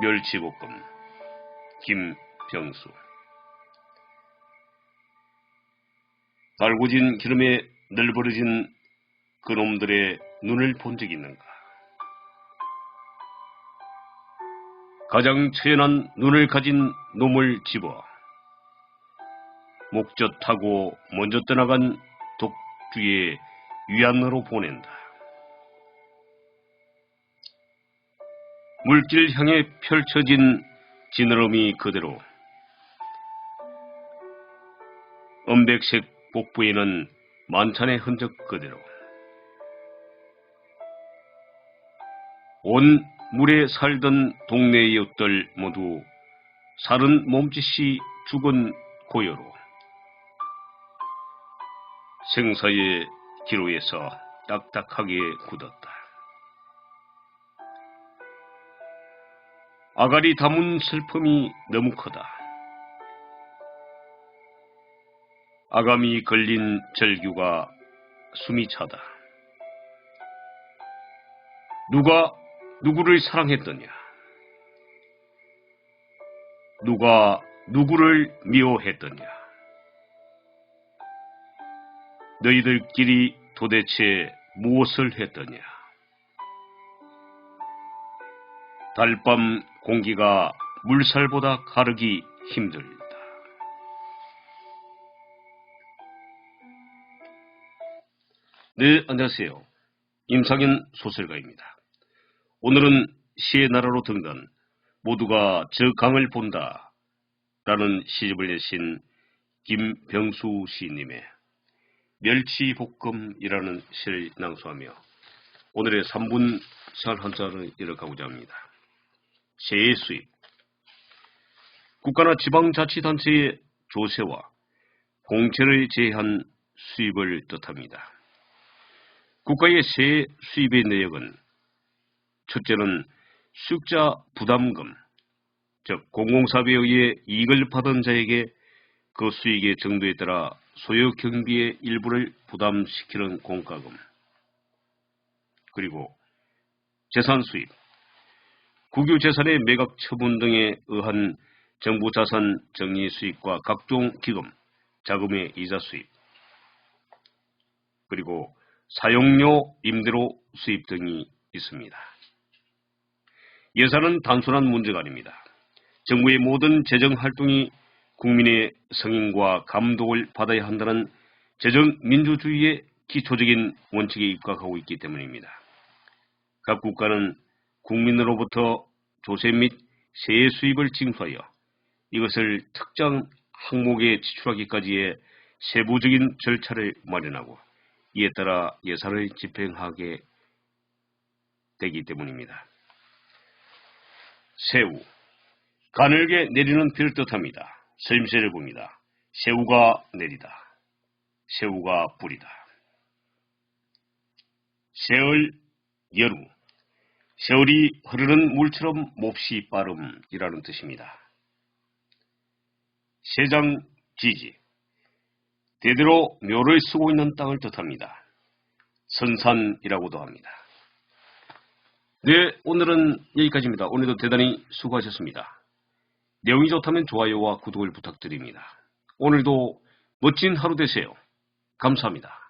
멸치볶음 김병수 달구진 기름에 널브러진 그놈들의 눈을 본 적이 있는가? 가장 처연한 눈을 가진 놈을 집어 목젖하고 먼저 떠나간 독주의 위안으로 보낸다. 물길 향해 펼쳐진 지느러미 그대로. 은백색 복부에는 만찬의 흔적 그대로. 온 물에 살던 동네 이웃들 모두 살은 몸짓이 죽은 고요로. 생사의 기로에서 딱딱하게 굳었다. 아가리 담은 슬픔이 너무 크다. 아감이 걸린 절규가 숨이 차다. 누가 누구를 사랑했더냐? 누가 누구를 미워했더냐? 너희들끼리 도대체 무엇을 했더냐? 달밤 공기가 물살보다 가르기 힘들다. 네, 안녕하세요. 임상현 소설가입니다. 오늘은 시의 나라로 등단 모두가 저 강을 본다 라는 시집을 내신 김병수 시인님의 멸치볶음이라는 시를 낭송하며 오늘의 3분 살 한자를 이어가고자 합니다. 세의 수입 국가나 지방자치단체의 조세와 공채를 제한 수입을 뜻합니다. 국가의 세 수입의 내역은 첫째는 수익자 부담금, 즉 공공사업에 의해 이익을 받은 자에게 그 수익의 정도에 따라 소요 경비의 일부를 부담시키는 공과금, 그리고 재산 수입, 국유 재산의 매각 처분 등에 의한 정부 자산 정리 수입과 각종 기금, 자금의 이자 수입, 그리고 사용료 임대료 수입 등이 있습니다. 예산은 단순한 문제가 아닙니다. 정부의 모든 재정 활동이 국민의 성인과 감독을 받아야 한다는 재정 민주주의의 기초적인 원칙에 입각하고 있기 때문입니다. 각 국가는 국민으로부터 조세 및 세의 수입을 징수하여 이것을 특정 항목에 지출하기까지의 세부적인 절차를 마련하고 이에 따라 예산을 집행하게 되기 때문입니다. 새우 가늘게 내리는 비를 뜻합니다. 설임새를 봅니다. 새우가 내리다. 새우가 뿌리다. 세월 여루 세월이 흐르는 물처럼 몹시 빠름이라는 뜻입니다. 세장 지지 대대로 묘를 쓰고 있는 땅을 뜻합니다. 선산이라고도 합니다. 네, 오늘은 여기까지입니다. 오늘도 대단히 수고하셨습니다. 내용이 좋다면 좋아요와 구독을 부탁드립니다. 오늘도 멋진 하루 되세요. 감사합니다.